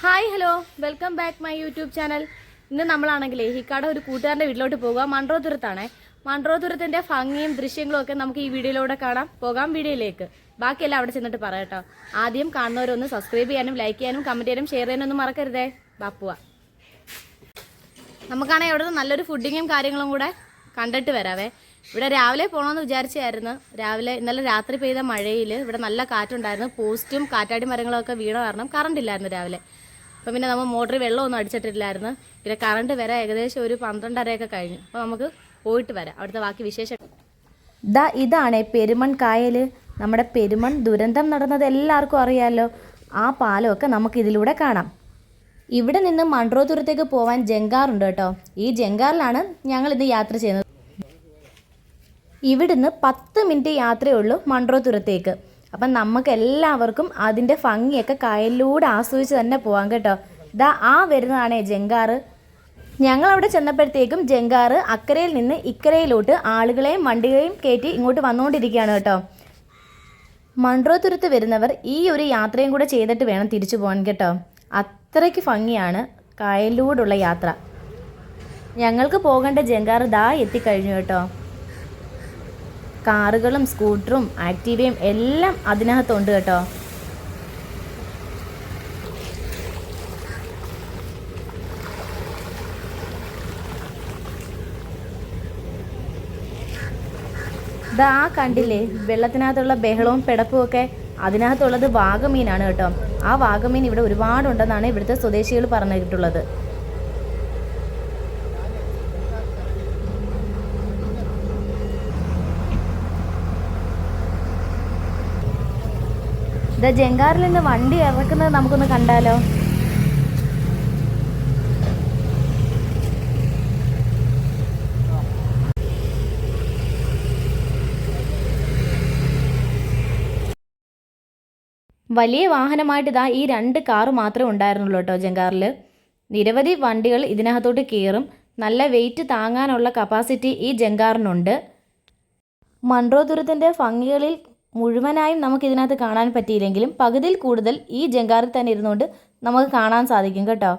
Hi hello welcome back my YouTube channel ഇന്ന് നമ്മളാണെങ്കിൽ ഹിക്കാടെ ഒരു കൂട്ടുകാരന്റെ വീട്ടിലോട്ട് പോകുക മൺട്രോതുരത്താണ് മൺട്രോതുരത്തിന്റെ ഭംഗിയും ദൃശ്യങ്ങളും ഒക്കെ നമുക്ക് ഈ വീഡിയോയിലൂടെ കാണാം. പോകാം വീഡിയോയിലേക്ക്. ബാക്കിയെല്ലാം അവിടെ ചെന്നിട്ട് പറയട്ടോ ആദ്യം കാണുന്നവരൊന്ന് സബ്സ്ക്രൈബ് ചെയ്യാനും ലൈക്ക് ചെയ്യാനും കമന്റ് ചെയ്യാനും ഷെയർ ചെയ്യാനും ഒന്നും മറക്കരുതേ. ബാപ്പുവ നമുക്കാണെങ്കിൽ അവിടെ നല്ലൊരു ഫുഡിങ്ങും കാര്യങ്ങളും കൂടെ കണ്ടിട്ട് വരാവേ. ഇവിടെ രാവിലെ പോകണമെന്ന് വിചാരിച്ചായിരുന്നു. രാവിലെ ഇന്നലെ രാത്രി പെയ്ത മഴയിൽ ഇവിടെ നല്ല കാറ്റുണ്ടായിരുന്നു. പോസ്റ്റും കാറ്റാടി മരങ്ങളും ഒക്കെ വീണ കാരണം കറണ്ട് ഇല്ലായിരുന്നു രാവിലെ. അപ്പം പിന്നെ നമ്മൾ മോട്ടറിൽ വെള്ളമൊന്നും അടിച്ചിട്ടില്ലായിരുന്നു. പിന്നെ കറണ്ട് വരെ ഏകദേശം ഒരു പന്ത്രണ്ടരയൊക്കെ കഴിഞ്ഞു. അപ്പോൾ നമുക്ക് പോയിട്ട് വരാം. അവിടുത്തെ ബാക്കി വിശേഷം. ദാ ഇതാണ് പെരുമൺ കായൽ നമ്മുടെ പെരുമൺ ദുരന്തം നടന്നത് എല്ലാവർക്കും അറിയാമല്ലോ ആ പാലമൊക്കെ നമുക്ക് ഇതിലൂടെ കാണാം. ഇവിടെ നിന്ന് മൺട്രോതുരത്തേക്ക് പോവാൻ ജങ്കാറുണ്ട് കേട്ടോ. ഈ ജങ്കാറിലാണ് ഞങ്ങൾ ഇന്ന് യാത്ര ചെയ്യുന്നത്. ഇവിടുന്ന് പത്ത് മിനിറ്റ് യാത്രയേ ഉള്ളൂ മൺട്രോതുരത്തേക്ക് അപ്പം നമുക്ക് എല്ലാവർക്കും അതിന്റെ ഭംഗിയൊക്കെ കായലിലൂടെ ആസ്വദിച്ച് തന്നെ പോവാം കേട്ടോ. ഇതാ ആ വരുന്നതാണേ ജങ്കാറ്. ഞങ്ങൾ അവിടെ ചെന്നപ്പോഴത്തേക്കും ജങ്കാറ് അക്കരയിൽ നിന്ന് ഇക്കരയിലോട്ട് ആളുകളെയും വണ്ടികളെയും കയറ്റി ഇങ്ങോട്ട് വന്നുകൊണ്ടിരിക്കുകയാണ് കേട്ടോ. മൺട്രോതുരത്ത് വരുന്നവർ ഈ ഒരു യാത്രയും കൂടെ ചെയ്തിട്ട് വേണം തിരിച്ചു പോകാൻ കേട്ടോ. അത്രയ്ക്ക് ഭംഗിയാണ് കായലിലൂടെയുള്ള യാത്ര. ഞങ്ങൾക്ക് പോകേണ്ട ജങ്കാർ ദാ എത്തിക്കഴിഞ്ഞു കേട്ടോ. കാറുകളും സ്കൂട്ടറും ആക്റ്റീവയും എല്ലാം അതിനകത്തുണ്ട് കേട്ടോ. ദാ കണ്ടില്ലേ വെള്ളത്തിനകത്തുള്ള ബഹളവും പിടപ്പും ഒക്കെ അതിനകത്തുള്ളത് വാഗമീനാണ് കേട്ടോ. ആ വാഗമീൻ ഇവിടെ ഒരുപാടുണ്ടെന്നാണ് ഇവിടുത്തെ സ്വദേശികൾ പറഞ്ഞിട്ടുള്ളത്. ഇതാ ജങ്കാറിൽ നിന്ന് വണ്ടി ഇറക്കുന്നത് നമുക്കൊന്ന് കണ്ടാലോ? വലിയ വാഹനമായിട്ട് ഇതാ ഈ രണ്ട് കാറ് മാത്രമേ ഉണ്ടായിരുന്നുള്ളൂ കേട്ടോ ജങ്കാറിൽ നിരവധി വണ്ടികൾ ഇതിനകത്തോട്ട് കയറും. നല്ല വെയിറ്റ് താങ്ങാനുള്ള കപ്പാസിറ്റി ഈ ജങ്കാറിനുണ്ട്. മൺറോ ദുരത്തിന്റെ ഭംഗികളിൽ മുഴുവനായും നമുക്ക് ഇതിനകത്ത് കാണാൻ പറ്റിയില്ലെങ്കിലും പകുതിയിൽ കൂടുതൽ ഈ ജങ്കാറിൽ തന്നെ ഇരുന്നുകൊണ്ട് നമുക്ക് കാണാൻ സാധിക്കും കേട്ടോ.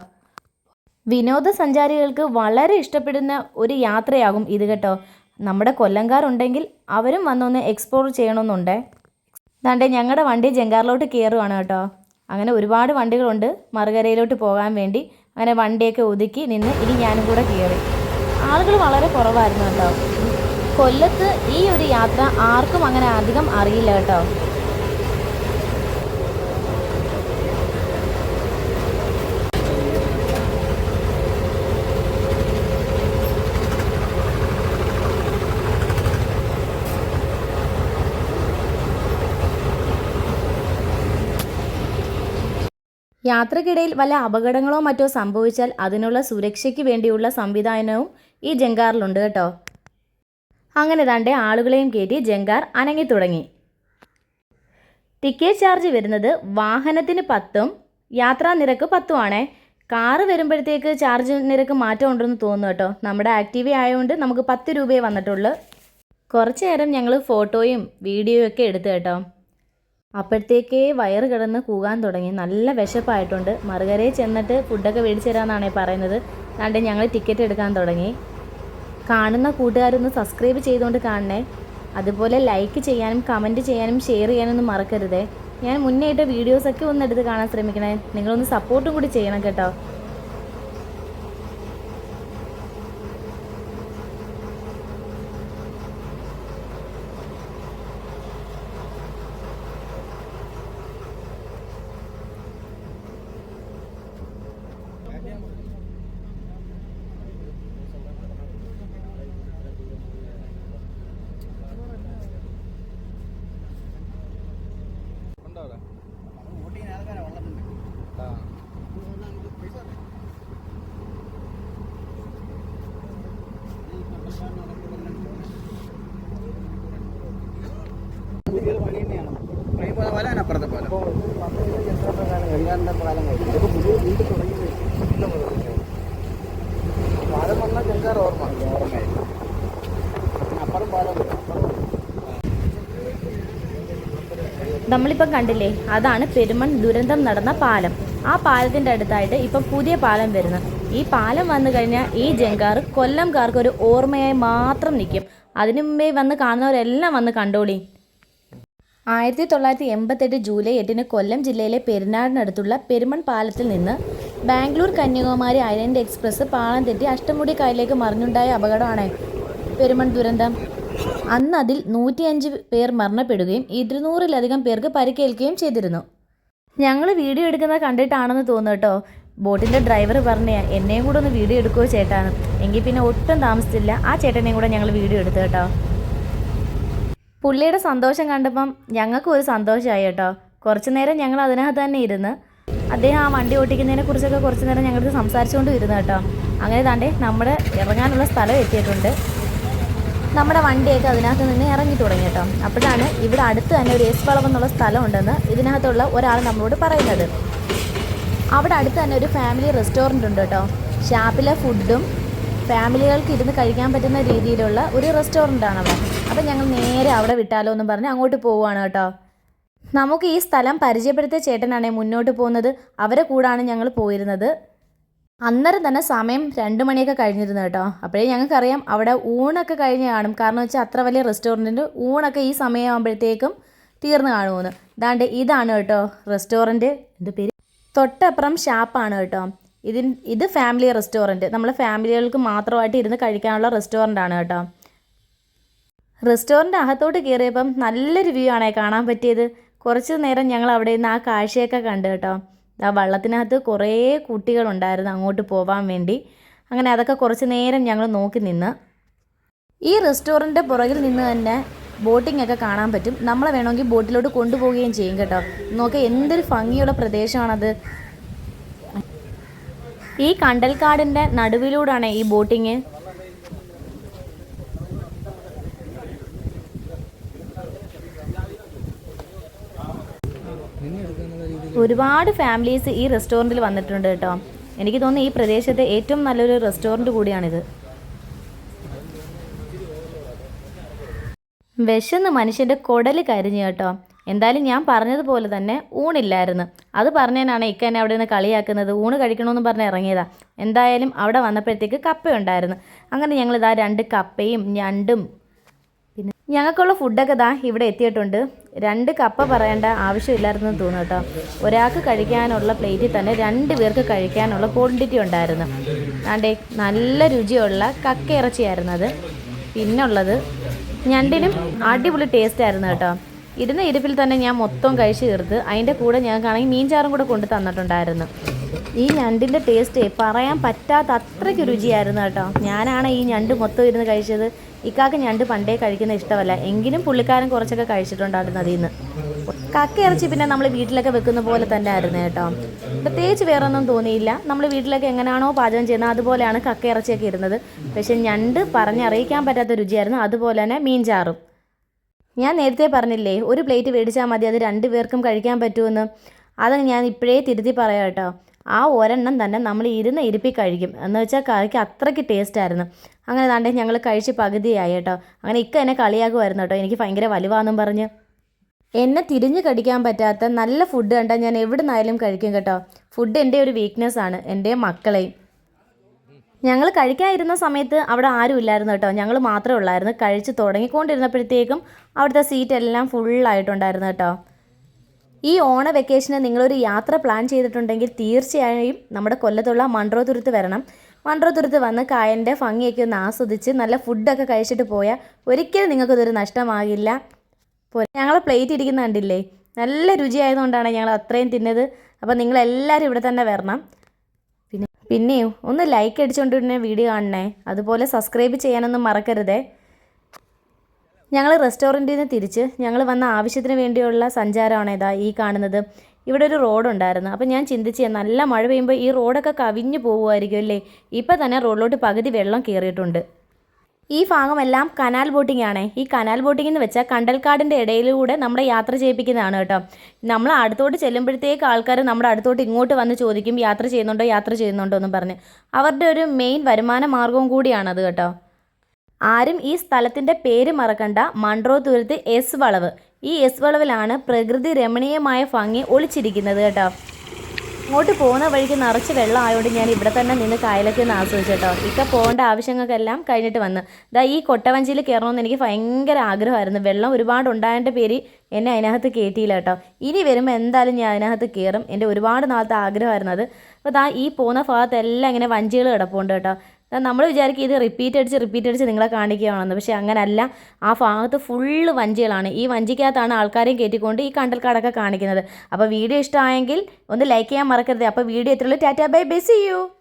വിനോദസഞ്ചാരികൾക്ക് വളരെ ഇഷ്ടപ്പെടുന്ന ഒരു യാത്രയാകും ഇത് കേട്ടോ. നമ്മുടെ കൊല്ലംകാരുണ്ടെങ്കിൽ അവരും വന്നൊന്ന് എക്സ്പ്ലോർ ചെയ്യണമെന്നുണ്ടേ. ദാണ്ടെ ഞങ്ങളുടെ വണ്ടി ജങ്കാറിലോട്ട് കയറുവാണ് കേട്ടോ. അങ്ങനെ ഒരുപാട് വണ്ടികളുണ്ട്. മറുകരയിലോട്ട് പോകാൻ വേണ്ടി. അങ്ങനെ വണ്ടിയൊക്കെ ഒതുക്കി നിന്ന് ഇനി ഞാനും കൂടെ കയറി ആളുകൾ വളരെ കുറവായിരുന്നു കേട്ടോ. കൊല്ലത്ത് ഈ ഒരു യാത്ര ആർക്കും അങ്ങനെ അധികം അറിയില്ല കേട്ടോ. യാത്രക്കിടയിൽ വല്ല അപകടങ്ങളോ മറ്റോ സംഭവിച്ചാൽ അതിനുള്ള സുരക്ഷയ്ക്ക് വേണ്ടിയുള്ള സംവിധാനവും ഈ ജങ്കാറിലുണ്ട് കേട്ടോ. അങ്ങനെ തണ്ടെ ആളുകളെയും കയറ്റി ജങ്കാർ അനങ്ങിത്തുടങ്ങി ടിക്കറ്റ് ചാർജ് വരുന്നത് വാഹനത്തിന് പത്തും യാത്രാ നിരക്ക് പത്തുമാണേ. കാറ് വരുമ്പോഴത്തേക്ക് ചാർജ് നിരക്ക് മാറ്റം ഉണ്ടെന്ന് തോന്നുന്നു കേട്ടോ. നമ്മുടെ ആക്റ്റീവ ആയതുകൊണ്ട് നമുക്ക് പത്ത് രൂപയെ വന്നിട്ടുള്ളൂ. കുറച്ച് നേരം ഞങ്ങൾ ഫോട്ടോയും വീഡിയോയും ഒക്കെ എടുത്തു കേട്ടോ. അപ്പോഴത്തേക്കേ വയറ് കിടന്ന് കൂകാൻ തുടങ്ങി. നല്ല വിശപ്പായിട്ടുണ്ട്. മറുകരയിൽ ചെന്നിട്ട് ഫുഡൊക്കെ മേടിച്ചു തരാമെന്നാണ് പറയുന്നത്. അതുകൊണ്ട് ഞങ്ങൾ ടിക്കറ്റ് എടുക്കാൻ തുടങ്ങി. കാണുന്ന കൂട്ടുകാരൊന്ന് സബ്സ്ക്രൈബ് ചെയ്തുകൊണ്ട് കാണണേ. അതുപോലെ ലൈക്ക് ചെയ്യാനും കമന്റ് ചെയ്യാനും ഷെയർ ചെയ്യാനൊന്നും മറക്കരുതേ. ഞാൻ മുന്നേ ഇട്ട വീഡിയോസൊക്കെ ഒന്ന് എടുത്ത് കാണാൻ ശ്രമിക്കണേ. നിങ്ങളൊന്ന് സപ്പോർട്ടും കൂടി ചെയ്യണം കേട്ടോ. അപ്പുറത്തെ പാലം അപ്പുറം പാലം നമ്മളിപ്പം കണ്ടില്ലേ? അതാണ് പെരുമൺ ദുരന്തം നടന്ന പാലം. ആ പാലത്തിന്റെ അടുത്തായിട്ട് ഇപ്പം പുതിയ പാലം വരുന്നു. ഈ പാലം വന്നു കഴിഞ്ഞാൽ ഈ ജങ്കാർ കൊല്ലംകാർക്ക് ഒരു ഓർമ്മയായി മാത്രം നിൽക്കും. അതിനു മുമ്പേ വന്ന് കാണുന്നവരെല്ലാം വന്ന് കണ്ടോളി. ആയിരത്തി തൊള്ളായിരത്തി എൺപത്തെട്ട് ജൂലൈ എട്ടിന് കൊല്ലം ജില്ലയിലെ പെരുന്നാടിനടുത്തുള്ള പെരുമൺ പാലത്തിൽ നിന്ന് ബാംഗ്ലൂർ കന്യാകുമാരി ഐലൻഡ് എക്സ്പ്രസ് പാളം തെറ്റി അഷ്ടമുടി കായലിലേക്ക് മറിഞ്ഞുണ്ടായ അപകടമാണ് പെരുമൺ ദുരന്തം. അന്ന് അതിൽ നൂറ്റിയഞ്ച് പേർ മരണപ്പെടുകയും ഇരുന്നൂറിലധികം പേർക്ക് പരിക്കേൽക്കുകയും ചെയ്തിരുന്നു. ഞങ്ങൾ വീഡിയോ എടുക്കുന്നത് കണ്ടിട്ടാണെന്ന് തോന്നുന്നു കേട്ടോ. ബോട്ടിന്റെ ഡ്രൈവർ പറഞ്ഞ എന്നെയും കൂടെ ഒന്ന് വീഡിയോ എടുക്കുമോ ചേട്ടാന്ന് എങ്കിൽ പിന്നെ ഒട്ടും താമസിച്ചില്ല. ആ ചേട്ടനെയും കൂടെ ഞങ്ങൾ വീഡിയോ എടുത്തു കേട്ടോ. പുള്ളിയുടെ സന്തോഷം കണ്ടപ്പം ഞങ്ങൾക്കും ഒരു സന്തോഷമായി കേട്ടോ. കുറച്ചു നേരം ഞങ്ങൾ അതിനകത്ത് തന്നെ ഇരുന്ന് അദ്ദേഹം ആ വണ്ടി ഓട്ടിക്കുന്നതിനെ കുറിച്ചൊക്കെ കുറച്ച് നേരം ഞങ്ങൾക്ക് സംസാരിച്ചുകൊണ്ട് ഇരുന്നു കേട്ടോ. അങ്ങനെ താണ്ടേ നമ്മൾ ഇറങ്ങാനുള്ള സ്ഥലം എത്തിയിട്ടുണ്ട്. നമ്മുടെ വണ്ടിയൊക്കെ അതിനകത്ത് നിന്ന് ഇറങ്ങി തുടങ്ങി കേട്ടോ. അപ്പോഴാണ് ഇവിടെ അടുത്ത് തന്നെ ഒരു എസ് വളം എന്നുള്ള സ്ഥലം ഉണ്ടെന്ന് ഇതിനകത്തുള്ള ഒരാൾ നമ്മളോട് പറയുന്നത്. അവിടെ അടുത്ത് തന്നെ ഒരു ഫാമിലി റെസ്റ്റോറന്റ് ഉണ്ട് കേട്ടോ. ഷാപ്പിലെ ഫുഡും ഫാമിലികൾക്ക് ഇരുന്ന് കഴിക്കാൻ പറ്റുന്ന രീതിയിലുള്ള ഒരു റെസ്റ്റോറന്റ് ആണ് അവിടെ അപ്പം ഞങ്ങൾ നേരെ അവിടെ വിട്ടാലോ എന്ന് പറഞ്ഞ് അങ്ങോട്ട് പോവുകയാണ് കേട്ടോ. നമുക്ക് ഈ സ്ഥലം പരിചയപ്പെടുത്തിയ ചേട്ടനാണേ മുന്നോട്ട് പോകുന്നത്. അവരെ കൂടാണ് ഞങ്ങൾ പോയിരുന്നത്. അന്നേരം തന്നെ സമയം രണ്ട് മണിയൊക്കെ കഴിഞ്ഞിരുന്നു കേട്ടോ. അപ്പോഴേ ഞങ്ങൾക്കറിയാം അവിടെ ഊണൊക്കെ കഴിഞ്ഞ് കാണും. കാരണം വെച്ചാൽ അത്ര വലിയ റെസ്റ്റോറന്റിന്റെ ഊണൊക്കെ ഈ സമയമാകുമ്പോഴത്തേക്കും തീർന്നു കാണുമെന്ന്. ഇതാണ്ട് ഇതാണ് കേട്ടോ റെസ്റ്റോറന്റ് എന്റെ പേര് തൊട്ടപ്പുറം ഷാപ്പാണ് കേട്ടോ. ഇതിൻ ഇത് ഫാമിലി റെസ്റ്റോറന്റ് നമ്മൾ ഫാമിലികൾക്ക് മാത്രമായിട്ട് ഇരുന്ന് കഴിക്കാനുള്ള റെസ്റ്റോറന്റ് ആണ് കേട്ടോ. റെസ്റ്റോറന്റ് അകത്തോട്ട് കയറിയപ്പം നല്ലൊരു വ്യൂ ആണേ കാണാൻ പറ്റിയത്. കുറച്ച് നേരം ഞങ്ങൾ അവിടെ നിന്ന് ആ കാഴ്ചയൊക്കെ കണ്ട് കേട്ടോ. ആ വള്ളത്തിനകത്ത് കുറേ കുട്ടികളുണ്ടായിരുന്നു അങ്ങോട്ട് പോകാൻ വേണ്ടി. അങ്ങനെ അതൊക്കെ കുറച്ച് നേരം ഞങ്ങൾ നോക്കി നിന്ന്. ഈ റെസ്റ്റോറന്റ് പുറകിൽ നിന്ന് തന്നെ ബോട്ടിംഗ് ഒക്കെ കാണാൻ പറ്റും. നമ്മളെ വേണമെങ്കിൽ ബോട്ടിലോട്ട് കൊണ്ടുപോവുകയും ചെയ്യും കേട്ടോ. നോക്കുക എന്തൊരു ഭംഗിയുള്ള പ്രദേശമാണത്. ഈ കണ്ടൽക്കാടിന്റെ നടുവിലൂടെയാണ് ഈ ബോട്ടിങ്. ഒരുപാട് ഫാമിലീസ് ഈ റെസ്റ്റോറന്റിൽ വന്നിട്ടുണ്ട് കേട്ടോ. എനിക്ക് തോന്നുന്നു ഈ പ്രദേശത്തെ ഏറ്റവും നല്ലൊരു റെസ്റ്റോറന്റ് കൂടിയാണിത്. വിശന്ന് മനുഷ്യന്റെ കുടൽ കരിഞ്ഞു കേട്ടോ. എന്തായാലും ഞാൻ പറഞ്ഞതുപോലെ തന്നെ ഊണില്ലായിരുന്നു. അത് പറഞ്ഞതിനാണ് ഇക്ക എന്നെ അവിടെ നിന്ന് കളിയാക്കുന്നത്. ഊണ് കഴിക്കണമെന്ന് പറഞ്ഞ് ഇറങ്ങിയതാ. എന്തായാലും അവിടെ വന്നപ്പോഴത്തേക്ക് കപ്പയുണ്ടായിരുന്നു. അങ്ങനെ ഞങ്ങൾ ഇതാ രണ്ട് കപ്പയും ഞണ്ടും പിന്നെ ഞങ്ങൾക്കുള്ള ഫുഡൊക്കെ ദാ ഇവിടെ എത്തിയിട്ടുണ്ട്. രണ്ട് കപ്പ പറയേണ്ട ആവശ്യമില്ലായിരുന്നു തോന്നുന്നു കേട്ടോ. ഒരാൾക്ക് കഴിക്കാനുള്ള പ്ലേറ്റിൽ തന്നെ രണ്ട് പേർക്ക് കഴിക്കാനുള്ള ക്വാണ്ടിറ്റി ഉണ്ടായിരുന്നു. ആണ്ടേ നല്ല രുചിയുള്ള കക്ക ഇറച്ചിയായിരുന്നു അത്. പിന്നുള്ളത് ഞണ്ടിനും അടിപൊളി ടേസ്റ്റ് ആയിരുന്നു കേട്ടോ. ഇരുന്ന ഇരിപ്പിൽ തന്നെ ഞാൻ മൊത്തം കഴിച്ചു തീർത്ത് അതിന്റെ കൂടെ ഞങ്ങൾക്കാണെങ്കിൽ മീൻചാറും കൂടെ കൊണ്ട് തന്നിട്ടുണ്ടായിരുന്നു. ഈ ഞണ്ടിന്റെ ടേസ്റ്റ് പറയാൻ പറ്റാത്ത അത്രയ്ക്ക് രുചിയായിരുന്നു കേട്ടോ. ഞാനാണ് ഈ ഞണ്ട് മൊത്തം ഇരുന്ന് കഴിച്ചത്. ഇക്കാക്ക് ഞണ്ട് പണ്ടേ കഴിക്കുന്ന ഇഷ്ടമല്ല. എങ്കിലും പുള്ളിക്കാരൻ കുറച്ചൊക്കെ കഴിച്ചിട്ടുണ്ടായിരുന്നു അതിൽ നിന്ന്. കക്ക ഇറച്ചി പിന്നെ നമ്മൾ വീട്ടിലൊക്കെ വെക്കുന്ന പോലെ തന്നെ ആയിരുന്നു കേട്ടോ. പ്രത്യേകിച്ച് വേറെ ഒന്നും തോന്നിയില്ല. നമ്മൾ വീട്ടിലൊക്കെ എങ്ങനെയാണോ പാചകം ചെയ്യുന്നത് അതുപോലെയാണ് കക്ക ഇറച്ചിയൊക്കെ ഇരുന്നത് പക്ഷെ ഞണ്ട് പറഞ്ഞറിയിക്കാൻ പറ്റാത്ത രുചിയായിരുന്നു അതുപോലെ തന്നെ മീൻചാറും ഞാൻ നേരത്തെ പറഞ്ഞില്ലേ ഒരു പ്ലേറ്റ് മേടിച്ചാൽ മതി അത് രണ്ട് പേർക്കും കഴിക്കാൻ പറ്റുമെന്ന് അത് ഞാൻ ഇപ്പോഴേ തിരുത്തി പറയാം കേട്ടോ. ആ ഒരെണ്ണം തന്നെ നമ്മൾ ഇരുന്ന് ഇരിപ്പി കഴിക്കും. എന്ന് വെച്ചാൽ കറിക്ക് അത്രയ്ക്ക് ടേസ്റ്റ് ആയിരുന്നു. അങ്ങനെ താണ്ടെ ഞങ്ങൾ കഴിച്ച് പകുതിയായി കേട്ടോ. അങ്ങനെ ഇക്ക എന്നെ കളിയാക്കുമായിരുന്നു കേട്ടോ. എനിക്ക് ഭയങ്കര വലുവാന്നും പറഞ്ഞ്. എന്നെ തിരിഞ്ഞ് കടിക്കാൻ പറ്റാത്ത നല്ല ഫുഡ് കണ്ടാൽ ഞാൻ എവിടെ നിന്നായാലും കഴിക്കും കേട്ടോ. ഫുഡ് എന്റെ ഒരു വീക്ക്നെസ് ആണ്. എന്റെ മക്കളെയും. ഞങ്ങൾ കഴിക്കാനിരുന്ന സമയത്ത് അവിടെ ആരും ഇല്ലായിരുന്നു കേട്ടോ. ഞങ്ങൾ മാത്രമേ ഉള്ളായിരുന്നു. കഴിച്ച് തുടങ്ങിക്കൊണ്ടിരുന്നപ്പോഴത്തേക്കും അവിടുത്തെ സീറ്റ് എല്ലാം ഫുള്ളായിട്ടുണ്ടായിരുന്നു കേട്ടോ. ഈ ഓണ വെക്കേഷന് നിങ്ങളൊരു യാത്ര പ്ലാൻ ചെയ്തിട്ടുണ്ടെങ്കിൽ തീർച്ചയായും നമ്മുടെ കൊല്ലത്തുള്ള മൺട്രോതുരുത്ത് വരണം. മൺട്രോതുരുത്ത് വന്ന് കായന്റെ ഭംഗിയൊക്കെ ഒന്ന് ആസ്വദിച്ച് നല്ല ഫുഡൊക്കെ കഴിച്ചിട്ട് പോയാൽ ഒരിക്കലും നിങ്ങൾക്കിതൊരു നഷ്ടമാകില്ല. ഞങ്ങൾ പ്ലേറ്റ് ഇരിക്കുന്ന കണ്ടില്ലേ? നല്ല രുചിയായതുകൊണ്ടാണ് ഞങ്ങൾ അത്രയും തിന്നത്. അപ്പോൾ നിങ്ങളെല്ലാവരും ഇവിടെ തന്നെ വരണം. പിന്നെയോ ഒന്ന് ലൈക്ക് അടിച്ചുകൊണ്ട് തന്നെ വീഡിയോ കാണണേ. അതുപോലെ സബ്സ്ക്രൈബ് ചെയ്യാനൊന്നും മറക്കരുതേ. ഞങ്ങൾ റെസ്റ്റോറന്റിൽ നിന്ന് തിരിച്ച് ഞങ്ങൾ വന്ന ആവശ്യത്തിന് വേണ്ടിയുള്ള സഞ്ചാരമാണ് ഇതാ ഈ കാണുന്നത്. ഇവിടെ ഒരു റോഡ് ഉണ്ടായിരുന്നു. അപ്പോൾ ഞാൻ ചിന്തിച്ച് നല്ല മഴ പെയ്യുമ്പോൾ ഈ റോഡൊക്കെ കവിഞ്ഞു പോകുമായിരിക്കും അല്ലേ? ഇപ്പോൾ തന്നെ റോഡിലോട്ട് പകുതി വെള്ളം കയറിയിട്ടുണ്ട് ഈ ഭാഗമെല്ലാം കനാൽ ബോട്ടിംഗ് ആണ് ഈ കനാൽ ബോട്ടിംഗ് എന്ന് വെച്ചാൽ കണ്ടൽക്കാടിന്റെ ഇടയിലൂടെ നമ്മളെ യാത്ര ചെയ്യിപ്പിക്കുന്നതാണ് കേട്ടോ. നമ്മൾ അടുത്തോട്ട് ചെല്ലുമ്പോഴത്തേക്ക് ആൾക്കാർ നമ്മുടെ അടുത്തോട്ട് ഇങ്ങോട്ട് വന്ന് ചോദിക്കും യാത്ര ചെയ്യുന്നുണ്ടോ യാത്ര ചെയ്യുന്നുണ്ടോ എന്ന് പറഞ്ഞ്. അവരുടെ ഒരു മെയിൻ വരുമാന മാർഗവും കൂടിയാണത് കേട്ടോ. ആരും ഈ സ്ഥലത്തിന്റെ പേര് മറക്കണ്ട. മൺട്രോ തുരത്ത് എസ് വളവ്. ഈ എസ് വളവിലാണ് പ്രകൃതി രമണീയമായ ഭംഗി ഒളിച്ചിരിക്കുന്നത് കേട്ടോ. അങ്ങോട്ട് പോകുന്ന വഴിക്ക് നിറച്ച് വെള്ളം ആയതുകൊണ്ട് ഞാൻ ഇവിടെ തന്നെ നിന്ന് കായലൊക്കെ ഒന്ന് ആസ്വദിച്ചു കേട്ടോ. ഇക്ക പോകേണ്ട ആവശ്യങ്ങൾക്കെല്ലാം കഴിഞ്ഞിട്ട് വന്ന്. ഇതാ ഈ കൊട്ടവഞ്ചിയിൽ കയറണമെന്ന് എനിക്ക് ഭയങ്കര ആഗ്രഹമായിരുന്നു. വെള്ളം ഒരുപാട് ഉണ്ടായതിന്റെ പേര് എന്നെ അതിനകത്ത് കയറ്റിയില്ല കേട്ടോ. ഇനി വരുമ്പോൾ എന്തായാലും ഞാൻ അതിനകത്ത് കയറും. എന്റെ ഒരുപാട് നാളത്തെ ആഗ്രഹമായിരുന്നു അത്. അപ്പോൾ ദാ ഈ പോകുന്ന ഭാഗത്തെല്ലാം ഇങ്ങനെ വഞ്ചികൾ കിടപ്പുണ്ട് കേട്ടോ. നമ്മൾ വിചാരിക്കും ഇത് റിപ്പീറ്റ് അടിച്ച് റിപ്പീറ്റ് അടിച്ച് നിങ്ങളെ കാണിക്കുകയാണെന്ന്. പക്ഷേ അങ്ങനല്ല. ആ ഭാഗത്ത് ഫുള്ള് വഞ്ചികളാണ്. ഈ വഞ്ചിക്കകത്താണ് ആൾക്കാരെയും കയറ്റിക്കൊണ്ട് ഈ കണ്ടൽക്കാടൊക്കെ കാണിക്കുന്നത്. അപ്പോൾ വീഡിയോ ഇഷ്ടമായെങ്കിൽ ഒന്ന് ലൈക്ക് ചെയ്യാൻ മറക്കരുത്. അപ്പോൾ video എത്രയുള്ളൂ tata bye bye see you